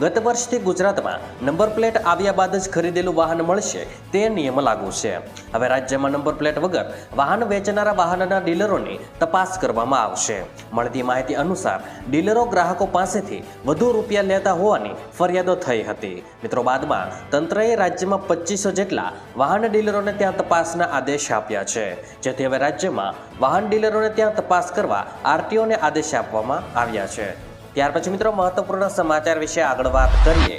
ગત વર્ષથી ગુજરાતમાં નંબર પ્લેટ આવ્યા બાદ જ ખરીદેલું વાહન મળશે તે નિયમ લાગુ છે. હવે રાજ્યમાં નંબર પ્લેટ વગર વાહન વેચનારા વાહનના ડીલરોની તપાસ કરવામાં આવશે. મળતી માહિતી અનુસાર, ડીલરો ગ્રાહકો પાસેથી વધુ રૂપિયા લેતા હોવાની ફરિયાદો થઈ હતી. મિત્રો, બાદમાં તંત્રએ રાજ્યમાં પચીસો જેટલા વાહન ડીલરોને ત્યાં તપાસના આદેશ આપ્યા છે. જેથી હવે રાજ્યમાં વાહન ડીલરોને ત્યાં તપાસ કરવા આરટીઓને આદેશ આપવામાં આવ્યા છે. ત્યાર પછી મિત્રો મહત્વપૂર્ણ સમાચાર વિશે આગળ વાત કરીએ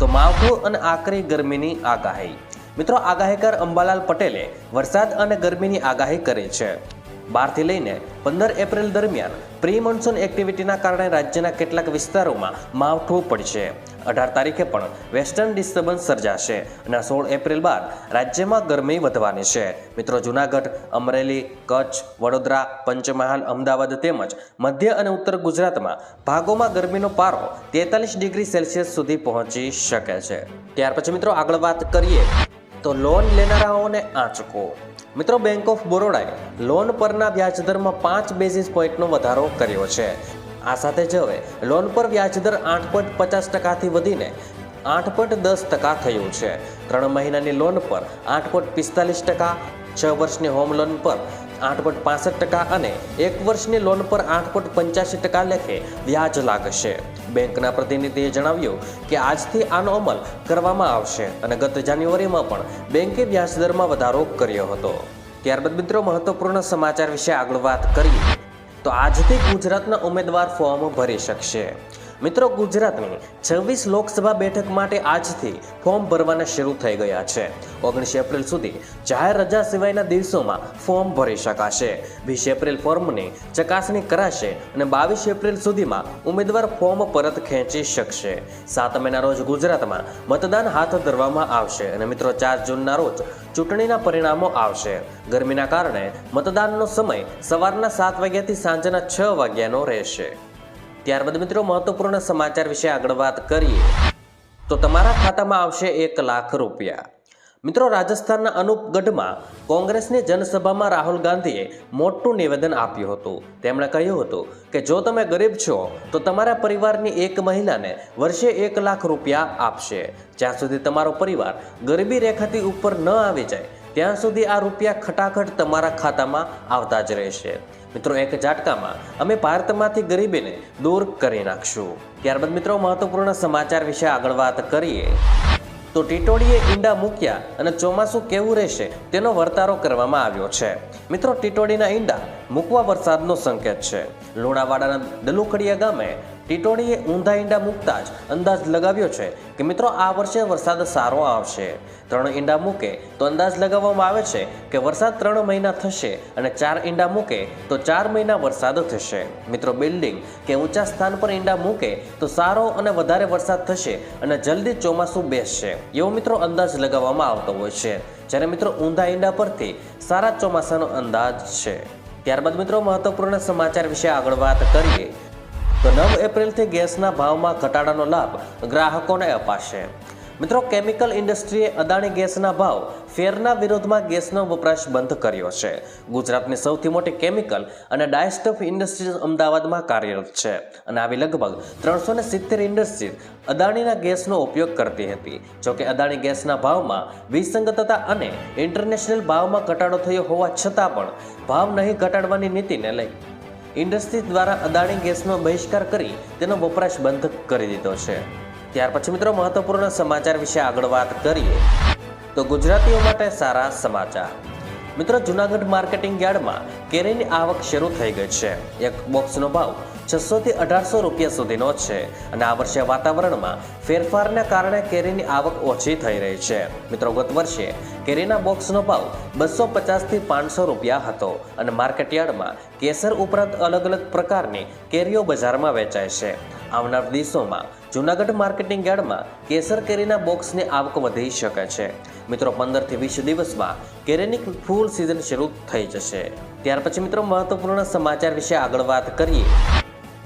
તો માવઠું અને આકરી ગરમીની આગાહી. મિત્રો આગાહીકાર અંબાલાલ પટેલે વરસાદ અને ગરમીની આગાહી કરી છે. બારથી લઈને પંદર એપ્રિલ દરમિયાન પ્રી મોન્સૂન એક્ટિવિટીના કારણે રાજ્યના કેટલાક વિસ્તારોમાં માવઠું પડશે. અઢાર તારીખે પણ વેસ્ટર્ન ડિસ્ટર્બન્સ સર્જાશે અને સોળ એપ્રિલ બાદ રાજ્યમાં ગરમી વધવાની છે. મિત્રો, જુનાગઢ, અમરેલી, કચ્છ, વડોદરા, પંચમહાલ, અમદાવાદ તેમજ મધ્ય અને ઉત્તર ગુજરાતમાં ભાગોમાં ગરમીનો પારો તેતાલીસ ડિગ્રી સેલ્સિયસ સુધી પહોંચી શકે છે. ત્યાર પછી મિત્રો, આગળ વાત કરીએ તો લોન લેનારાઓને આંચકો. મિત્રો બેંક ઓફ બરોડાએ લોન પરના વ્યાજદરમાં પાંચ બેઝિસ પોઈન્ટનો વધારો કર્યો છે. આ સાથે જ હવે લોન પર વ્યાજદર આઠ પોઈન્ટ પચાસ ટકાથી વધીને આઠ પોઈન્ટ દસ ટકા થયું છે. ત્રણ મહિનાની લોન પર આઠ પોઈન્ટ પિસ્તાલીસ ટકા, છ વર્ષની હોમ લોન પર આઠ પોઈન્ટ પાસઠ ટકા અને એક વર્ષની લોન પર આઠ પોઈન્ટ પંચ્યાસી ટકા લેખે વ્યાજ લાગશે. બેંકના પ્રતિનિધિએ જણાવ્યું કે આજથી આનો અમલ કરવામાં આવશે અને ગત જાન્યુઆરીમાં પણ બેંકે વ્યાજદરમાં વધારો કર્યો હતો. ત્યારબાદ મિત્રો મહત્વપૂર્ણ સમાચાર વિશે આગળ વાત કરીએ. તો આજથી ગુજરાતના ઉમેદવાર ફોર્મ ભરી શકશે. મિત્રો, ગુજરાતની છવ્વીસ લોકસભા બેઠક માટે આજથી ફોર્મ ભરવાના શરૂ થઈ ગયા છે. ઓગણીસ એપ્રિલ સુધી જાહેર રજા સિવાયના દિવસોમાં ફોર્મ ભરી શકાશે. વીસ એપ્રિલ ફોર્મની ચકાસણી કરાશે અને બાવીસ એપ્રિલ સુધીમાં ઉમેદવાર ફોર્મ પરત ખેંચી શકશે. સાત મેના રોજ ગુજરાતમાં મતદાન હાથ ધરવામાં આવશે અને મિત્રો, ચાર જૂનના રોજ ચૂંટણીના પરિણામો આવશે. ગરમીના કારણે મતદાનનો સમય સવારના સાત વાગ્યાથી સાંજના છ વાગ્યાનો રહેશે. ત્યારબાદ મિત્રો મહત્વપૂર્ણ સમાચાર વિશે આગળ વાત કરીએ. તો તમારા ખાતામાં આવશે એક લાખ રૂપિયા. મિત્રો રાજસ્થાનના અનુપગઢમાં કોંગ્રેસની જનસભામાં રાહુલ ગાંધીએ મોટું નિવેદન આપ્યું હતું. તેમણે કહ્યું હતું કે જો તમે ગરીબ છો, તો તમારા પરિવારની એક મહિલાને વર્ષે એક લાખ રૂપિયા આપશે. જ્યાં સુધી તમારો પરિવાર ગરીબી રેખાથી ઉપર ન આવી જાય, ત્યાં સુધી આ રૂપિયા ખટાખટ તમારા ખાતામાં આવતા જ રહેશે. મિત્રો, એક ઝાટકામાં અમે ભારતમાંથી ગરીબીને દૂર કરી નાખશું. ત્યારબાદ મિત્રો, મહત્વપૂર્ણ સમાચાર વિશે આગળ વાત કરીએ. તો ટીટોડીએ ઈંડા મૂક્યા અને ચોમાસું કેવું રહેશે તેનો વર્તારો કરવામાં આવ્યો છે. મિત્રો ટીટોડીના ઈંડા મૂકવા વરસાદનો સંકેત છે. લુણાવાડાના દલુખડિયા ગામે ટીટોડીએ ઊંધા ઈંડા મૂકતા જ અંદાજ લગાવ્યો છે કે મિત્રો આ વર્ષે વરસાદ સારો આવશે. ત્રણ ઈંડા મૂકે તો અંદાજ લગાવવામાં આવે છે કે વરસાદ ત્રણ મહિના થશે અને ચાર ઈંડા મૂકે તો ચાર મહિના વરસાદ થશે. મિત્રો બિલ્ડિંગ કે ઊંચા સ્થાન પર ઈંડા મૂકે તો સારો અને વધારે વરસાદ થશે અને જલ્દી ચોમાસું બેસશે. એવો મિત્રો અંદાજ લગાવવામાં આવતો હોય છે. જ્યારે મિત્રો ઊંધા ઈંડા પરથી સારા ચોમાસાનો અંદાજ છે. ત્યારબાદ મિત્રો મહત્વપૂર્ણ સમાચાર વિશે આગળ વાત કરીએ. નવ એપ્રિલથી ગેસના ભાવમાં ઘટાડાનો લાભ ગ્રાહકોને અપાશે. મિત્રો, કેમિકલ ઇન્ડસ્ટ્રીએ અદાણી ગેસના ભાવ ફેરના વિરોધમાં ગેસનો વપરાશ બંધ કર્યો છે. ગુજરાતની સૌથી મોટી કેમિકલ અને ડાયસ્ટફ ઇન્ડસ્ટ્રીઝ અમદાવાદમાં કાર્યરત છે અને આવી લગભગ ત્રણસો ને સિત્તેર ઇન્ડસ્ટ્રીઝ અદાણીના ગેસનો ઉપયોગ કરતી હતી. જોકે અદાણી ગેસના ભાવમાં વિસંગતતા અને ઇન્ટરનેશનલ ભાવમાં ઘટાડો થયો હોવા છતાં પણ ભાવ નહીં ઘટાડવાની નીતિને લઈ ઇન્ડસ્ટ્રી દ્વારા અદાણી ગેસનો બહિષ્કાર કરી તેનો વપરાશ બંધ કરી દીધો છે. ત્યાર પછી મિત્રો મહત્વપૂર્ણ સમાચાર વિશે આગળ વાત કરીએ તો ગુજરાતીઓ માટે સારા સમાચાર. મિત્રો જુનાગઢ માર્કેટિંગ યાર્ડમાં કેરીની આવક શરૂ થઈ ગઈ છે. એક બોક્સનો ભાવ છસો થી અઢારસો રૂપિયા સુધીનો છે. અને આ વર્ષે વાતાવરણમાં ફેરફારના કારણે કેરીની આવક ઓછી થઈ રહી છે. મિત્રો, ગત વર્ષે કેરીના બોક્સનો ભાવ બસો પચાસથી પાંચસો રૂપિયા હતો. અને માર્કેટયાર્ડમાં કેસર ઉપરાંત અલગ અલગ પ્રકારની કેરીઓ બજારમાં વેચાય છે. આવનાર દિવસોમાં જૂનાગઢ માર્કેટિંગ યાર્ડમાં કેસર કેરીના બોક્સની આવક વધી શકે છે. મિત્રો, પંદરથી વીસ દિવસમાં કેરીની ફૂલ સિઝન શરૂ થઈ જશે. ત્યાર પછી મિત્રો, મહત્વપૂર્ણ સમાચાર વિશે આગળ વાત કરીએ.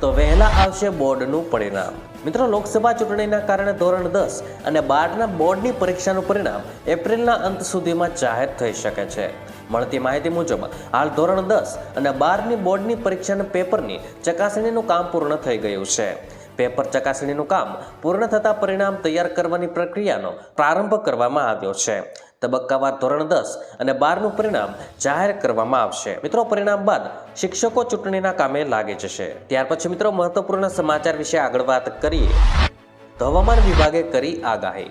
તો વહેલા આવશે બોર્ડનું પરિણામ. મિત્રો, લોકસભા ચૂંટણીના કારણે ધોરણ દસ અને બારના બોર્ડની પરીક્ષાનું પરિણામ એપ્રિલના અંત સુધીમાં જાહેર થઈ શકે છે. મળતી માહિતી મુજબ, હાલ ધોરણ દસ અને બારની બોર્ડની પરીક્ષાના પેપરની ચકાસણીનું કામ પૂર્ણ થઈ ગયું છે. પેપર ચકાસણીનું કામ પૂર્ણ થતાં પરિણામ તૈયાર કરવાની પ્રક્રિયાનો પ્રારંભ કરવામાં આવ્યો છે. તબક્કાવાર ધોરણ દસ અને બારનું પરિણામ જાહેર કરવામાં આવશે. મિત્રો, પરિણામ બાદ શિક્ષકો ચૂંટણીના કામે લાગી જશે. ત્યાર પછી મિત્રો, મહત્વપૂર્ણ સમાચાર વિશે આગળ વાત કરીએ. તો હવામાન વિભાગે કરી આગાહી.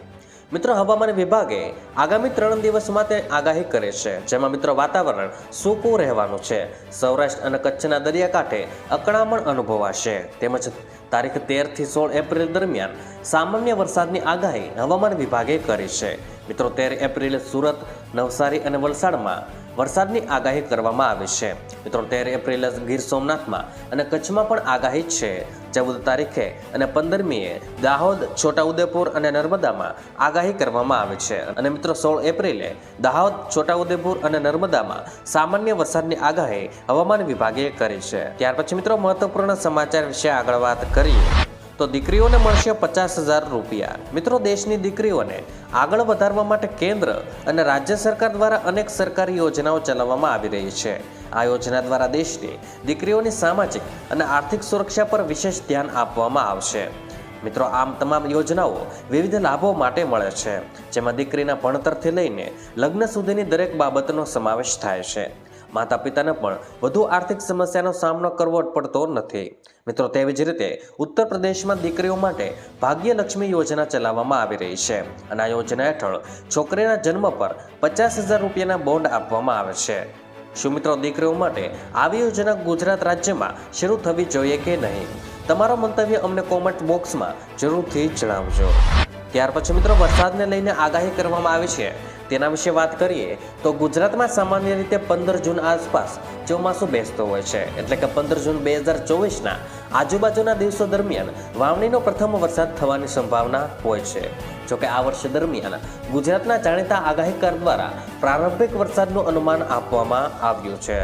મિત્રો, હવામાન વિભાગે આગામી ત્રણ દિવસ માટે આગાહી કરે છે, જેમાં મિત્રો વાતાવરણ સૂકું રહેવાનું છે. સૌરાષ્ટ્ર અને કચ્છના દરિયાકાંઠે અકળામણ અનુભવાશે. તેમજ તારીખ તેરથી સોળ એપ્રિલ દરમિયાન સામાન્ય વરસાદની આગાહી હવામાન વિભાગે કરી છે. મિત્રો, તેર એપ્રિલે સુરત, નવસારી અને વલસાડમાં વરસાદની આગાહી કરવામાં આવી છે. મિત્રો, તેર એપ્રિલે ગીર સોમનાથમાં અને કચ્છમાં પણ આગાહી છે. ચૌદ તારીખે અને પંદરમીએ દાહોદ, છોટાઉદેપુર અને નર્મદામાં આગાહી કરવામાં આવી છે. અને મિત્રો, સોળ એપ્રિલે દાહોદ, છોટાઉદેપુર અને નર્મદામાં સામાન્ય વરસાદની આગાહી હવામાન વિભાગે કરી છે. ત્યાર પછી મિત્રો, મહત્વપૂર્ણ સમાચાર વિશે આગળ વાત કરીએ. તો દીકરીઓને મળશે પચાસ હજાર રૂપિયા. મિત્રો, દેશની દીકરીઓને આગળ વધારવા માટે કેન્દ્ર અને રાજ્ય સરકાર દ્વારા અનેક સરકારી યોજનાઓ ચલાવવામાં આવી રહી છે. આ યોજના દ્વારા દેશની દીકરીઓની સામાજિક અને આર્થિક સુરક્ષા પર વિશેષ ધ્યાન આપવામાં આવશે. મિત્રો, આમ તમામ યોજનાઓ વિવિધ લાભો માટે મળે છે, જેમાં દીકરીના ભણતરથી લઈને લગ્ન સુધીની દરેક બાબતનો સમાવેશ થાય છે. માતા પિતાને પણ વધુ આર્થિક સમસ્યાનો સામનો કરવો પડતો નથી. મિત્રો, તેવી જ રીતે ઉત્તર પ્રદેશમાં દીકરીઓ માટે ભાગ્યલક્ષ્મી યોજના ચલાવવામાં આવી રહી છે અને આ યોજના હેઠળ છોકરીના જન્મ પર પચાસ હજાર રૂપિયાના બોન્ડ આપવામાં આવે છે. શું મિત્રો, દીકરીઓ માટે આવી યોજના ગુજરાત રાજ્યમાં શરૂ થવી જોઈએ કે નહીં? તમારો મંતવ્ય અમને કોમેન્ટ બોક્સમાં જરૂરથી જણાવજો. ત્યાર પછી મિત્રો, વરસાદને લઈને આગાહી કરવામાં આવી છે. તેના વિશે વાત કરીએ તો ગુજરાતમાં સામાન્ય રીતે પંદર જૂન આસપાસ ચોમાસું બેસતો હોય છે. એટલે કે પંદર જૂન બે હજાર ચોવીસના આજુબાજુના દિવસો દરમિયાન વાવણીનો પ્રથમ વરસાદ થવાની સંભાવના હોય છે. જોકે આ વર્ષ દરમિયાન ગુજરાતના જાણીતા આગાહીકાર દ્વારા પ્રારંભિક વરસાદનું અનુમાન આપવામાં આવ્યું છે.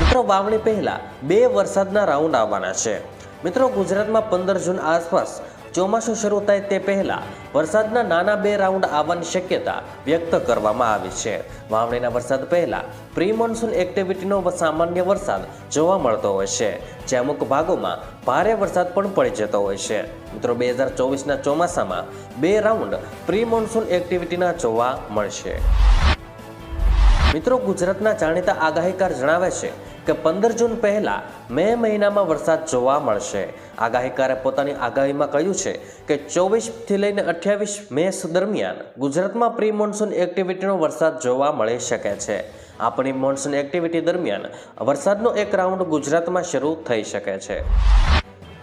મિત્રો, વાવણી પહેલા બે વરસાદના રાઉન્ડ આવવાના છે. મિત્રો, ગુજરાતમાં પંદર જૂન આસપાસ ચોમાસું શરૂ થાય તે પહેલા વરસાદના નાના બે રાઉન્ડ આવવાની શક્યતા વ્યક્ત કરવામાં આવી છે. વાવણીના વરસાદ પહેલા પ્રી મોન્સૂન એક્ટિવિટીનો સામાન્ય વરસાદ જોવા મળતો હોય છે જે અમુક ભાગોમાં ભારે વરસાદ પણ પડી જતો હોય છે. મિત્રો, બે હજાર ચોવીસના ચોમાસામાં બે રાઉન્ડ પ્રી મોન્સૂન એક્ટિવિટીના જોવા મળશે. મિત્રો, ગુજરાતના જાણીતા આગાહીકાર જણાવે છે કે પંદર જૂન પહેલાં મે મહિનામાં વરસાદ જોવા મળશે. આગાહીકારે પોતાની આગાહીમાં કહ્યું છે કે ચોવીસથી લઈને અઠ્યાવીસ મે દરમિયાન ગુજરાતમાં પ્રી મોન્સૂન એક્ટિવિટીનો વરસાદ જોવા મળી શકે છે. આપણી મોન્સૂન એક્ટિવિટી દરમિયાન વરસાદનો એક રાઉન્ડ ગુજરાતમાં શરૂ થઈ શકે છે.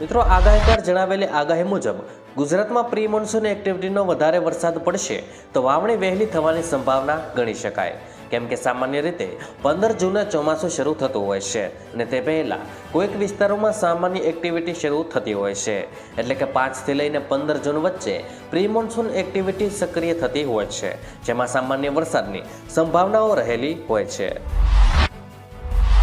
મિત્રો, આગાહીકાર જણાવેલી આગાહી મુજબ ગુજરાતમાં પ્રી મોન્સૂન એક્ટિવિટીનો વધારે વરસાદ પડશે તો વાવણી વહેલી થવાની સંભાવના ગણી શકાય. કેમ કે સામાન્ય રીતે પંદર જૂને ચોમાસું શરૂ થતું હોય છે અને તે પહેલાં કોઈક વિસ્તારોમાં સામાન્ય એક્ટિવિટી શરૂ થતી હોય છે. એટલે કે પાંચથી લઈને પંદર જૂન વચ્ચે પ્રી મોન્સૂન એક્ટિવિટી સક્રિય થતી હોય છે, જેમાં સામાન્ય વરસાદની સંભાવનાઓ રહેલી હોય છે.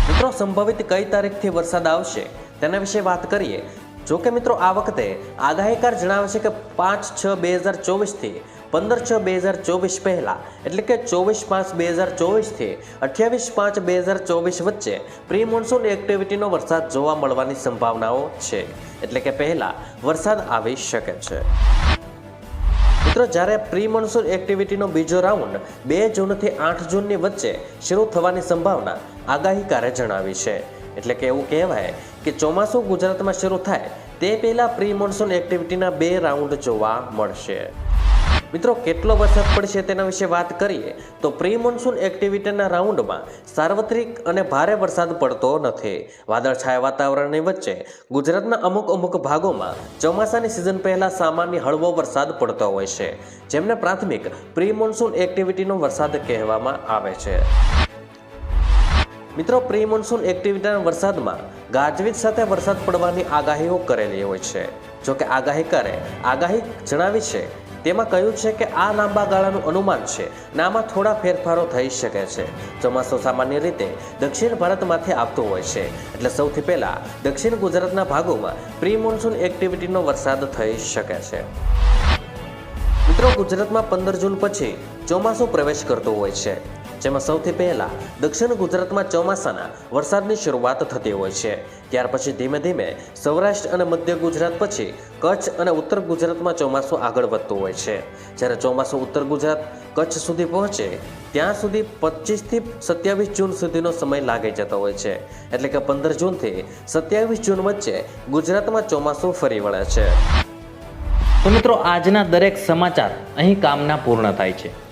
મિત્રો, સંભવિત કઈ તારીખથી વરસાદ આવશે તેના વિશે વાત કરીએ. જો કે મિત્રો, આ વખતે આગાહીકાર જણાવે છે કે પાંચ છ બે હજાર ચોવીસથી પંદર છ બે હજાર ચોવીસ પહેલાં, એટલે કે ચોવીસ પાંચ બે હજાર ચોવીસથી અઠ્યાવીસ પાંચ બે હજાર ચોવીસ વચ્ચે પ્રી મોન્સૂન એક્ટિવિટીનો વરસાદ જોવા મળવાની સંભાવનાઓ છે. એટલે કે પહેલાં વરસાદ આવી શકે છે. મિત્રો, જ્યારે પ્રી મોન્સૂન એક્ટિવિટીનો બીજો રાઉન્ડ બે જૂનથી આઠ જૂનની વચ્ચે શરૂ થવાની સંભાવના આગાહીકારે જણાવી છે. એટલે કે એવું કહેવાય કે ચોમાસું ગુજરાતમાં શરૂ થાય તે પહેલાં પ્રી મોન્સૂન એક્ટિવિટીના બે રાઉન્ડ જોવા મળશે. મિત્રો, કેટલો વરસાદ પડશે તેના વિશે વાત કરીએ, તો પ્રી મોન્સૂન એક્ટિવિટીના રાઉન્ડમાં સાર્વત્રિક અને ભારે વરસાદ પડતો નથી. વાદળછાયા વાતાવરણની વચ્ચે ગુજરાતના અમુક અમુક ભાગોમાં ચોમાસાની સિઝન પહેલાં સામાન્ય હળવો વરસાદ પડતો હોય છે, જેમને પ્રાથમિક પ્રી મોન્સૂન એક્ટિવિટીનો વરસાદ કહેવામાં આવે છે. મિત્રો પ્રી મોન્સૂન એક્ટિવિટીના વરસાદમાં ગાજવીજ સાથે વરસાદ પડવાની આગાહીઓ કરેલી હોય છે. જોકે આગાહીકારે આગાહી જણાવી છે તેમાં કહ્યું છે કે આ લાંબા ગાળાનું અનુમાન છે. અને આમાં થોડા ફેરફારો થઈ શકે છે. ચોમાસું સામાન્ય રીતે દક્ષિણ ભારતમાંથી આવતું હોય છે. એટલે સૌથી પહેલાં દક્ષિણ ગુજરાતના ભાગોમાં પ્રી મોન્સૂન એક્ટિવિટીનો વરસાદ થઈ શકે છે. મિત્રો, ગુજરાતમાં પંદર જૂન પછી ચોમાસું પ્રવેશ કરતું હોય છે. જેમાં સૌથી પહેલાં દક્ષિણ ગુજરાતમાં ચોમાસાના વરસાદની શરૂઆત થતી હોય છે. ત્યાર પછી ધીમે ધીમે સૌરાષ્ટ્ર અને મધ્ય ગુજરાત પછી કચ્છ અને ઉત્તર ગુજરાતમાં ચોમાસું આગળ વધતું હોય છે. જ્યારે ચોમાસું ઉત્તર ગુજરાત કચ્છ સુધી પહોંચે, ત્યાં સુધી પચીસથી સત્યાવીસ જૂન સુધીનો સમય લાગી જતો હોય છે. એટલે કે પંદર જૂનથી સત્યાવીસ જૂન વચ્ચે ગુજરાતમાં ચોમાસું ફરી વળે છે. તો મિત્રો, આજના દરેક સમાચાર અહીં કામના પૂર્ણ થાય છે.